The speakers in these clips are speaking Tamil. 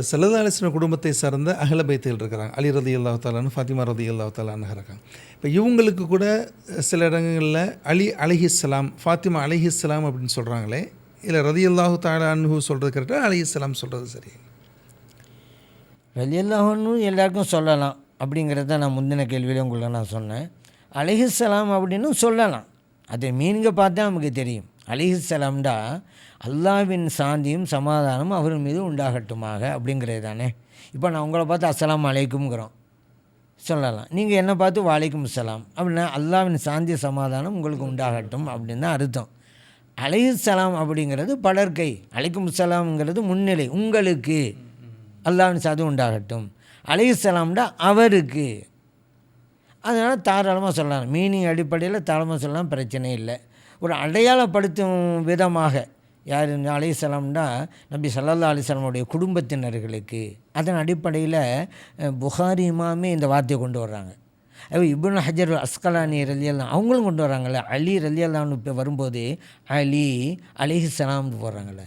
சல்லா அலிஸ்லாம் குடும்பத்தை சார்ந்த அகல பைத்துகள் இருக்கிறாங்க. அலி ரதி அல்லா தாலான்னு ஃபாத்திமா ரதி அல்லா தாலான்னு இருக்காங்க. இப்போ இவங்களுக்கு கூட சில இடங்களில் அலி அலிஹிஸ்லாம் ஃபாத்திமா அலிஹிஸ்லாம் அப்படின்னு சொல்கிறாங்களே இல்லை ரதி அல்லாஹு தாலான்னு சொல்கிறது கரெக்டாக அலிஹிஸ்லாம் சொல்கிறது சரி. ரலியல்லாஹன்னு எல்லாருக்கும் சொல்லலாம் அப்படிங்கிறத நான் முந்தின கேள்வியில் உங்களுக்கு நான் சொன்னேன். அலிஹிஸ்லாம் அப்படின்னு சொல்லலாம். அதை மீனிங்கை பார்த்தா நமக்கு தெரியும். அலிஹலாம்டா அல்லாவின் சாந்தியும் சமாதானமும் அவர் மீது உண்டாகட்டுமாக அப்படிங்கிறது தானே. இப்போ நான் உங்களை பார்த்து அஸ்லாம் அலைக்கும்ங்கிறோம். சொல்லலாம். நீங்கள் என்னை பார்த்து வாழைக்கும் சலாம் அப்படின்னா அல்லாவின் சாந்தி சமாதானம் உங்களுக்கு உண்டாகட்டும் அப்படின்னு தான் அர்த்தம். அலைஹிஸ்ஸலாம் அப்படிங்கிறது பலர்கை அலைக்கும் சலாம்ங்கிறது முன்னிலை. உங்களுக்கு அல்லாவின் சாதி உண்டாகட்டும். அலைஹிஸ்ஸலாம்டா அவருக்கு. அதனால் தாராளமாக சொல்லலாம். மீனிங் அடிப்படையில் தாராளமாக சொல்லலாம். பிரச்சனை இல்லை. ஒரு அடையாளப்படுத்தும் விதமாக யார் அலிசலாம்னா நபி சல்லல்லா அலிஸ்லாமுடைய குடும்பத்தினர்களுக்கு அதன் அடிப்படையில் புகாரி இமாமே இந்த வார்த்தையை கொண்டு வர்றாங்க. அது இப்னு ஹஜர் அஸ்கலானி ரலியல்லாம் அவங்களும் கொண்டு வர்றாங்கல்ல. அலி ரலியல்லான்னு இப்போ வரும்போது அலி அலிஹலாம்னு போடுறாங்கல்ல.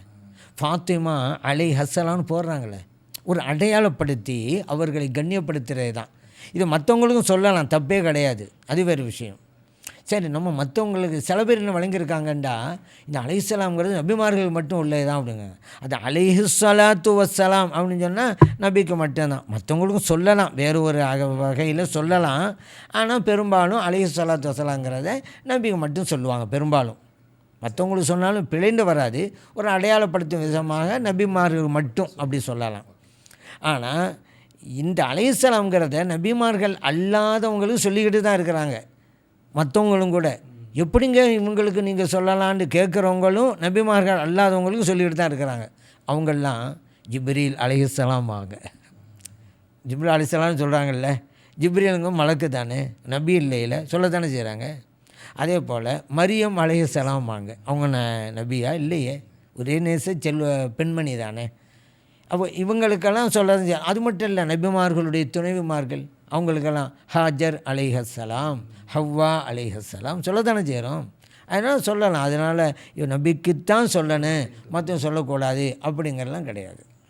ஃபாத்திமா அலை ஹஸ்ஸலான்னு போடுறாங்களே ஒரு அடையாளப்படுத்தி அவர்களை கண்ணியப்படுத்துகிறது தான் இது மற்றவங்களுக்கும் சொல்லலாம் தப்பே கிடையாது. அது வேறு விஷயம். சரி நம்ம மற்றவங்களுக்கு சில பேர் என்ன வழங்கியிருக்காங்கண்டா இந்த அலைஹிஸ்ஸலாம்ங்கிறது நபிமார்கள் மட்டும் உள்ளே தான் அப்படிங்க. அது அலைஹிஸ்ஸலாத்து வசலாம் அப்படின்னு சொன்னால் நபிக்கு மட்டும்தான். மற்றவங்களுக்கும் சொல்லலாம் வேறு ஒரு வகையில் சொல்லலாம். ஆனால் பெரும்பாலும் அலைஹிஸ்ஸலாத்து வசலாங்கிறத நபிக்கு மட்டும் சொல்லுவாங்க பெரும்பாலும். மற்றவங்களுக்கு சொன்னாலும் பிழைந்து வராது ஒரு அடையாளப்படுத்தும் விதமாக நபிமார்கள் மட்டும் அப்படி சொல்லலாம். ஆனால் இந்த அலைஹிஸ்ஸலாம்ங்கிறத நபிமார்கள் அல்லாதவங்களுக்கு சொல்லிக்கிட்டு தான் இருக்கிறாங்க. மற்றவங்களும் கூட. எப்படிங்க இவங்களுக்கு நீங்கள் சொல்லலான்னு கேட்குறவங்களும் நபிமார்கள் அல்லாதவங்களுக்கும் சொல்லிக்கிட்டு தான் இருக்கிறாங்க. அவங்கெல்லாம் ஜிப்ரீல் அலிஹலாம் வாங்க. ஜிப்ரீல் அலிஸ்லாம்னு சொல்கிறாங்கல்ல ஜிப்ரீலுங்க மலக்கு தானே. நபி இல்லையில் சொல்லத்தானே செய்கிறாங்க அதே போல் மரியம் அலைஹிஸ்ஸலாம் வாங்க. அவங்க ந நபியா? இல்லையே. ஒரே நேச செல்வ பெண்மணி தானே. அப்போ இவங்களுக்கெல்லாம் சொல்ல அது மட்டும் இல்லை நபிமார்களுடைய துணைவிமார்கள். அவங்களுக்கெல்லாம் ஹாஜர் அலைஹலாம் ஹவ்வா அலைஹலாம் சொல்ல தானே செய்கிறோம். அதனால் சொல்லலாம். அதனால் இவன் நபிக்குத்தான் சொல்லணும் மற்ற சொல்லக்கூடாது அப்படிங்கிறலாம் கிடையாது.